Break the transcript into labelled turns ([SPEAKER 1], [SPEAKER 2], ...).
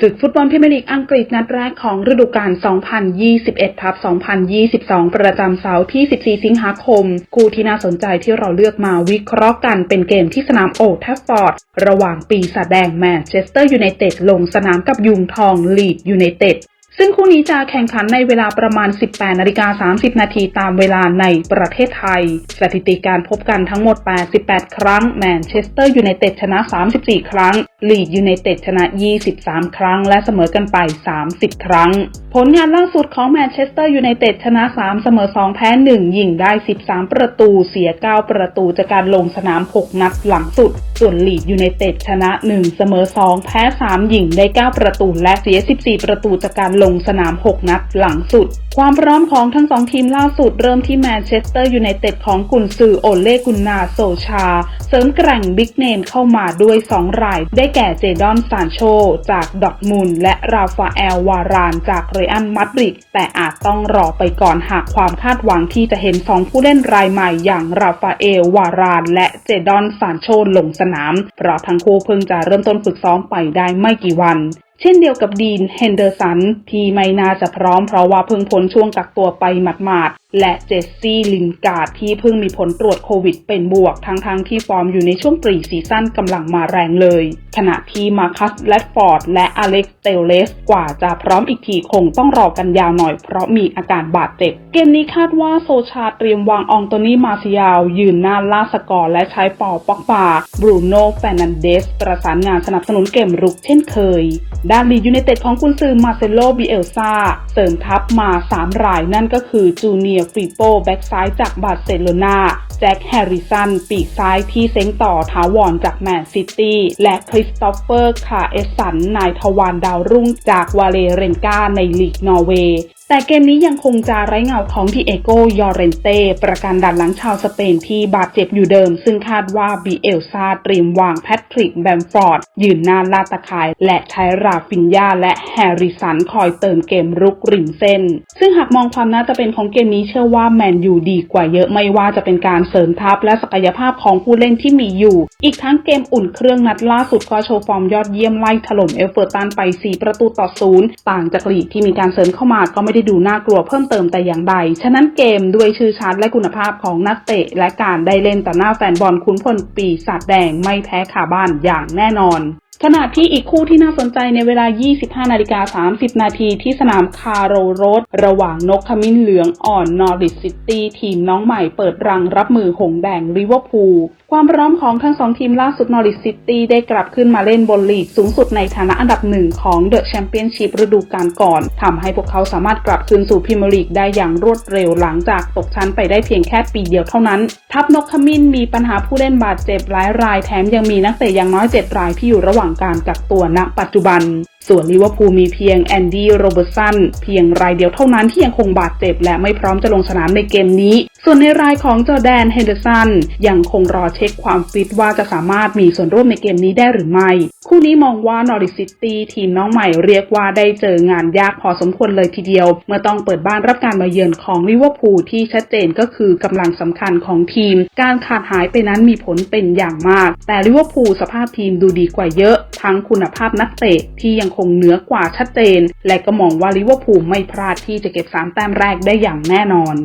[SPEAKER 1] ศึกฟุตบอลพรีเมียร์ลีกอังกฤษนัดแรกของฤดูกาล 2021ทับ2022 ประจำเสาร์ที่ 14 สิงหาคม คู่ที่น่าสนใจที่เราเลือกมาวิเคราะห์กันเป็นเกมที่สนามโอลด์แทฟฟอร์ด ระหว่างปีศาจแดงแมนเชสเตอร์ยูไนเต็ดลงสนามกับยุงทองลีดยูไนเต็ด ซึ่งคู่นี้จะแข่งขันในเวลาประมาณ 18นาฬิกา30 นาทีตามเวลาในประเทศไทย สถิติการพบกันทั้งหมด 88 ครั้ง แมนเชสเตอร์ยูไนเต็ดชนะ 34 ครั้ง ลีดยูไนเต็ดชนะ 23 ครั้ง และเสมอกันไป 30 ครั้ง ผลงานล่าสุดของแมนเชสเตอร์ยูไนเต็ดชนะ 3 เสมอ 2 แพ้ 1 ยิงได้ 13 ประตู เสีย 9 ประตูจากการลงสนาม 6 นัดหลังสุด ส่วนลีดยูไนเต็ดชนะ 1 เสมอ 2 แพ้ 3 ยิงได้ 9 ประตู และเสีย 14 ประตูจากการลงงสนาม 6 นัดหลังสุด ความพร้อมของทั้งสองทีมล่าสุดเริ่มที่แมนเชสเตอร์ยูไนเต็ดของกุนซือโอเล่กุนนาโซชา เสริมแกร่งบิ๊กเนมเข้ามาด้วย 2 ราย ได้แก่เจดอนซานโช จากดอร์ทมุนและราฟาเอลวาราน จากเรอัลมาดริดแต่อาจต้องรอไปก่อนหากความคาดหวังที่จะเห็น 2 ผู้เล่นรายใหม่อย่างราฟาเอลวาราน และเจดอนซานโชลงสนาม เพราะทั้งคู่เพิ่งจะเริ่มต้นฝึกซ้อมไปได้ไม่กี่วัน เช่นเดียวกับดีนเฮนเดอร์สัน ที่ไม่น่าจะพร้อมเพราะว่าเพิ่งพ้นช่วงกักตัวไปหมาดๆ และเจสซี่ลินการ์ดที่เพิ่งมีผลตรวจโควิดเป็นบวก ทั้งๆทที่ฟอร์มอยู่ในช่วงปรีซีซั่นกำลังมาแรงเลย ขณะที่มาคัสแลดฟอร์ด และอเล็กเตลเลสกว่าจะพร้อมอีกทีคงต้องรอกันยาวหน่อยเพราะมีอาการบาดเจ็บ เกมนี้คาดว่าโซชาเตรียมวางอองโตนี่มาซิยาว ยืนหน้าล่าสกอร์และใช้ปอปอกปาบรูโน่แฟนันเดสประสานงานสนับสนุนเกมรุกเช่นเคยด้านลียูเนเต็ดของกุนซือมาเซโลบิเอลซาเสริมทัพมา 3 รายนั่นก็คือจูเนียฟริโปแบ็กซ้ายจากบาร์เซโลนาแจ็คแฮร์ริสัน ปีกซ้ายที่เซ้งต่อทาวอนจากแมนซิตี้และคริสโตเฟอร์คาเอสันนายทวารดาวรุ่งจากวาเลเรนกาในลีกนอร์เวย์ แต่เกมนี้ยังคงจะไร้เงาของที่เอโกยอเรนเต้ประกันดันหลังชาวสเปนที่บาดเจ็บอยู่เดิม ซึ่งคาดว่าบีเอลซาเตรียมวางแพทริกแบมฟอร์ด ยืนหน้าลาตะข่าย และใช้ราฟินยาและแฮร์ริสันคอยเติมเกมรุกริมเส้น ซึ่งหากมองความน่าจะเป็นของเกมนี้เชื่อว่าแมนยูดีกว่าเยอะไม่ว่าจะเป็นการเสริมทัพและศักยภาพของผู้เล่นที่มีอยู่ อีกทั้งเกมอุ่นเครื่องนัดล่าสุดก็โชว์ฟอร์มยอดเยี่ยมไล่ถล่มเอลเฟอร์ตันไป 4 ประตูต่อศูนย์ต่างจากลีกที่มีการเสริมเข้ามาก็ไม่ได้ดูน่ากลัวเพิ่มเติมแต่อย่างใด ฉะนั้นเกมด้วยชื่อชั้นและคุณภาพของนักเตะ และการได้เล่นต่อหน้าแฟนบอลคุ้นพลปีศาจแดงไม่แพ้ขาบ้านอย่างแน่นอนขณะที่อีกคู่ที่น่าสนใจในเวลา 25 นาฬิกา 30 นาทีที่สนามคาร์โรโรดระหว่างนกขมิ้นเหลืองอ่อนนอริสซิตี้ทีมน้องใหม่เปิดรังรับมือหงแดงลิเวอร์พูลความพร้อมของทั้งสองทีมล่าสุดนอริสซิตี้ได้กลับขึ้นมาเล่นบนลีกสูงสุดในฐานะอันดับหนึ่งของเดอะแชมเปี้ยนชิพฤดูกาลก่อนทำให้พวกเขาสามารถกลับคืนสู่พรีเมียร์ลีกได้อย่างรวดเร็วหลังจากตกชั้นไปได้เพียงแค่ปีเดียวเท่านั้น ทัพนกขมิ้นมีปัญหาผู้เล่นบาดเจ็บหลายรายแถมยังมีนักเตะอย่างน้อย 7 รายที่อยู่ระหว่างการกักตัวณปัจจุบัน ส่วนลิเวอร์พูลมีเพียงแอนดี้โรเบอร์สันเพียงรายเดียวเท่านั้นที่ยังคงบาดเจ็บและไม่พร้อมจะลงสนามในเกมนี้ ส่วนในรายของจอแดนเฮนเดอร์สันยังคงรอเช็คความฟิตว่าจะสามารถมีส่วนร่วมในเกมนี้ได้หรือไม่ คู่นี้มองว่านอริสซิตี้ทีมน้องใหม่เรียกว่าได้เจองานยากพอสมควรเลยทีเดียว เมื่อต้องเปิดบ้านรับการมาเยือนของลิเวอร์พูลที่ชัดเจนก็คือกำลังสำคัญของทีม การขาดหายไปนั้นมีผลเป็นอย่างมาก แต่ลิเวอร์พูลสภาพทีมดูดีกว่าเยอะ ทั้งคุณภาพนักเตะที่ยังคงเหนือกว่าชัดเจน และก็มองว่าลิเวอร์พูลไม่พลาดที่จะเก็บสามแต้มแรกได้อย่างแน่นอน